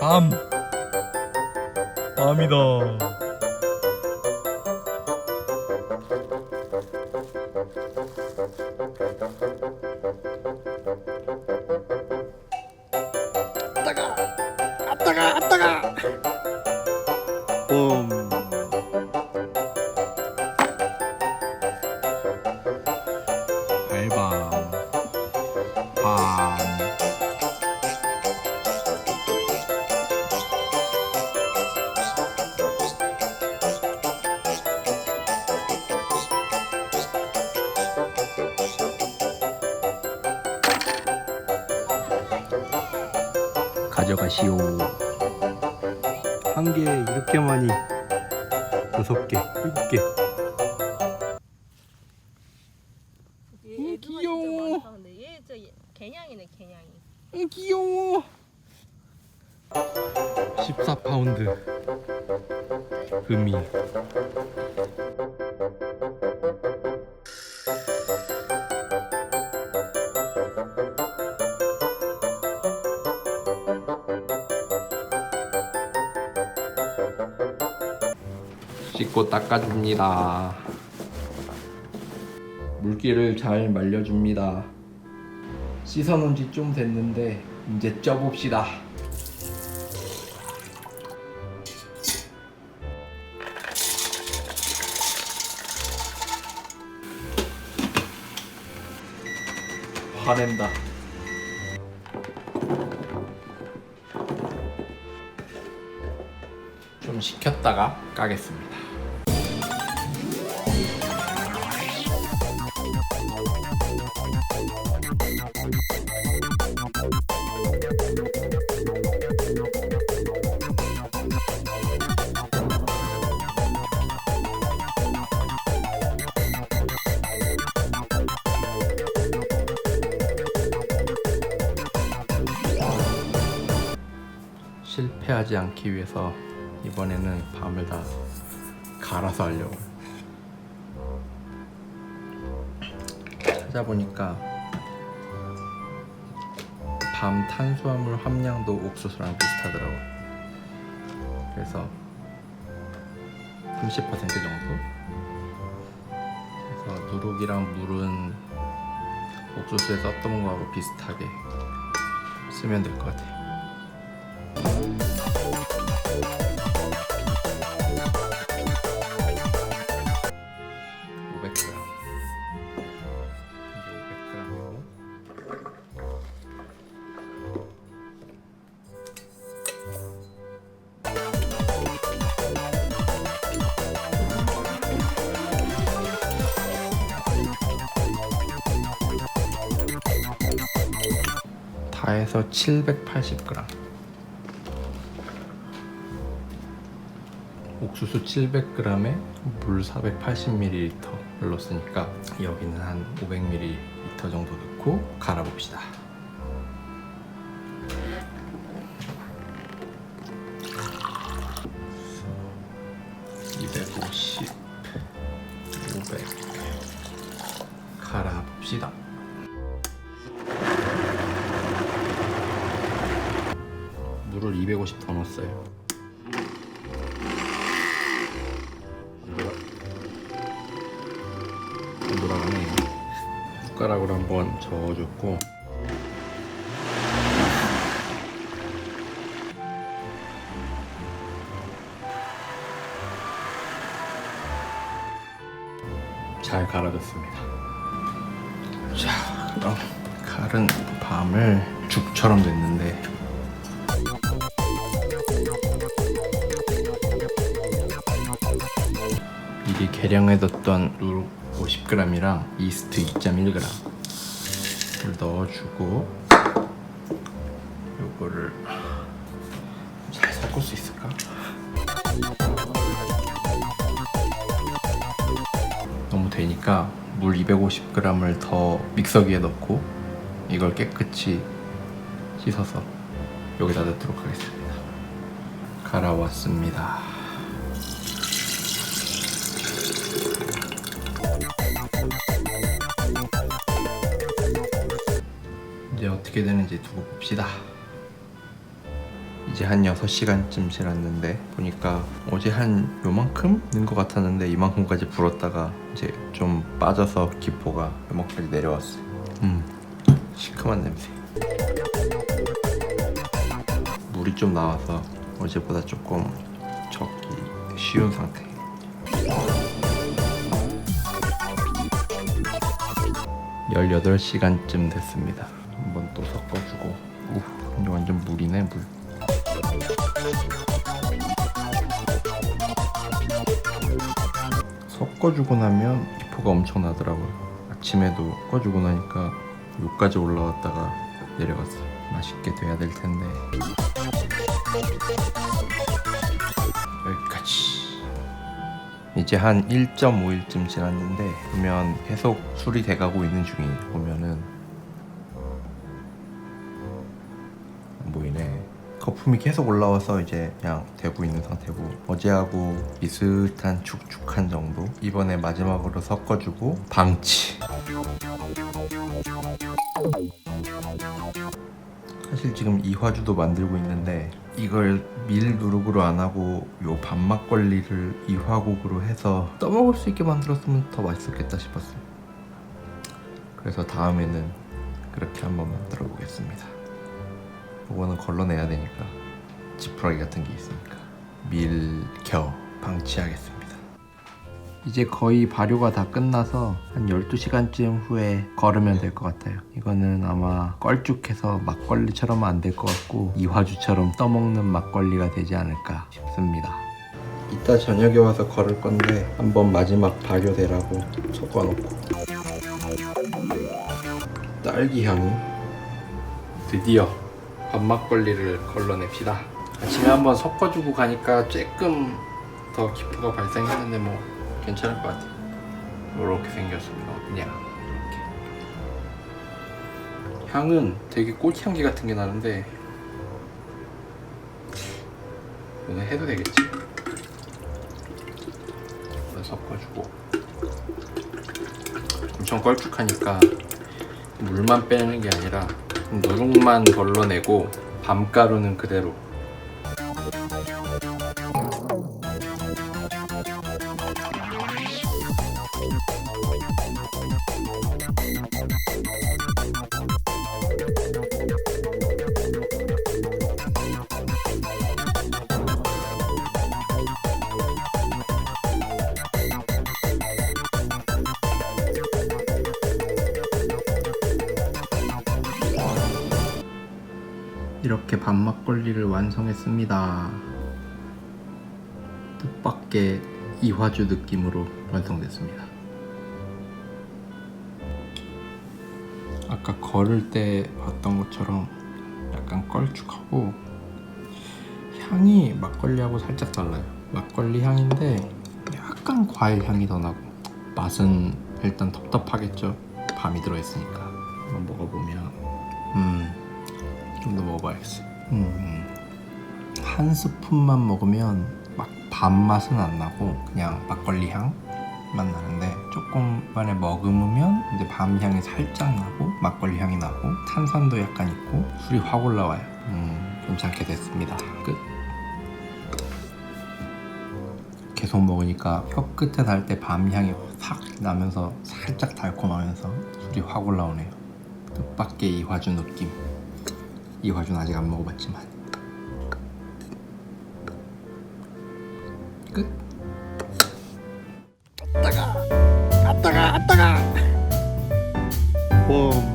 밤. 밤이다 가져가시오. 한 개에 이렇게 많이 여섯 개, 일곱 개. 얘, 음, 귀여워. 근데 얘 진짜 얘- 개냥이네 개냥이. 음, 귀여워. 14파운드 금이 씻고 닦아줍니다. 물기를 잘 말려줍니다. 씻어놓은 지 좀 됐는데 이제 쪄봅시다. 화낸다. 좀 식혔다가 까겠습니다. 실패하지 않기 위해서 이번에는 밤을 다 갈아서 하려고. 찾아보니까 밤 탄수화물 함량도 옥수수랑 비슷하더라고요 그래서 30% 정도? 그래서 누룩이랑 물은 옥수수에 썼던 거하고 비슷하게 쓰면 될 것 같아요 4에서 780g 옥수수 700g에 물 480ml를 넣었으니까 여기는 한 500ml 정도 넣고 갈아 봅시다. 십, 500 갈아 봅시다. 물을 (250) 더 넣었어요. 안 돌아가네. 숟가락으로 한번 저어줬고 잘 갈아줬습니다. 자, 그럼 갈은 밤을 죽처럼 됐는데 계량해뒀던 누룩 50g이랑 이스트 2.1g 을 넣어주고 요거를 잘 섞을 수 있을까? 너무 되니까 물 250g을 더 믹서기에 넣고 이걸 깨끗이 씻어서 여기다 넣도록 하겠습니다. 갈아왔습니다. 어떻게 되는지 두고 봅시다. 이제 한 6시간쯤 지났는데 보니까 어제 한 요만큼 는것 같았는데 이만큼까지 불었다가 이제 좀 빠져서 기포가 요만까지 내려왔어요. 음, 시큼한 냄새. 물이 좀 나와서 어제보다 조금 적기 쉬운 상태. 열여덟 시간쯤 됐습니다. 한번 또 섞어주고. 우, 근데 완전 물이네 물. 섞어주고 나면 기포가 엄청 나더라고요. 아침에도 섞어주고 나니까 여기까지 올라왔다가 내려갔어. 맛있게 돼야 될 텐데. 여기까지. 이제 한 1.5일쯤 지났는데 보면 계속 술이 돼가고 있는 중이에요. 보면은 거품이 계속 올라와서 이제 그냥 되고 있는 상태고 어제하고 비슷한 축축한 정도. 이번에 마지막으로 섞어주고 방치. 사실 지금 이화주도 만들고 있는데 이걸 밀 누룩으로 안 하고 요 반막걸리를 이화곡으로 해서 떠먹을 수 있게 만들었으면 더 맛있었겠다 싶었어요. 그래서 다음에는 그렇게 한번 만들어 보겠습니다. 이거는 걸러내야 되니까 지푸라기 같은 게 있으니까 밀겨 방치하겠습니다. 이제 거의 발효가 다 끝나서 한 12시간쯤 후에 걸으면 될 것 같아요. 이거는 아마 껄쭉해서 막걸리처럼 안될 것 같고 이화주처럼 떠먹는 막걸리가 되지 않을까 싶습니다. 이따 저녁에 와서 걸을 건데 한번 마지막 발효되라고 섞어놓고 딸기 향이 드디어 밥막걸리를 걸러냅시다. 아침에 한번 섞어주고 가니까 조금 더 기포가 발생했는데 뭐 괜찮을 것 같아요. 이렇게 생겼습니다. 그냥 이렇게. 향은 되게 꽃향기 같은 게 나는데 오늘 해도 되겠지? 섞어주고 엄청 걸쭉하니까 물만 빼는 게 아니라 누룩만 걸러내고 밤가루는 그대로 이렇게 밥막걸리를 완성했습니다. 뜻밖의 이화주 느낌으로 완성됐습니다. 아까 걸을 때 봤던 것처럼 약간 걸쭉하고 향이 막걸리하고 살짝 달라요. 막걸리 향인데 약간 과일 향이 더 나고 맛은 일단 텁텁하겠죠. 밤이 들어있으니까 한번 먹어보면 음. 먹어봐야겠어. 음, 한 스푼만 먹으면 막 밥맛은 안 나고 그냥 막걸리 향만 나는데 조금만에 머금으면 이제 밤 향이 살짝 나고 막걸리 향이 나고 탄산도 약간 있고 술이 확 올라와요. 음, 괜찮게 됐습니다. 끝. 계속 먹으니까 혀 끝에 닿을 때밤 향이 싹 나면서 살짝 달콤하면서 술이 확 올라오네요. 뜻밖의 이화주 느낌. 이화준 아직 안 먹어봤지만. 끝. 아따가 아따가. 와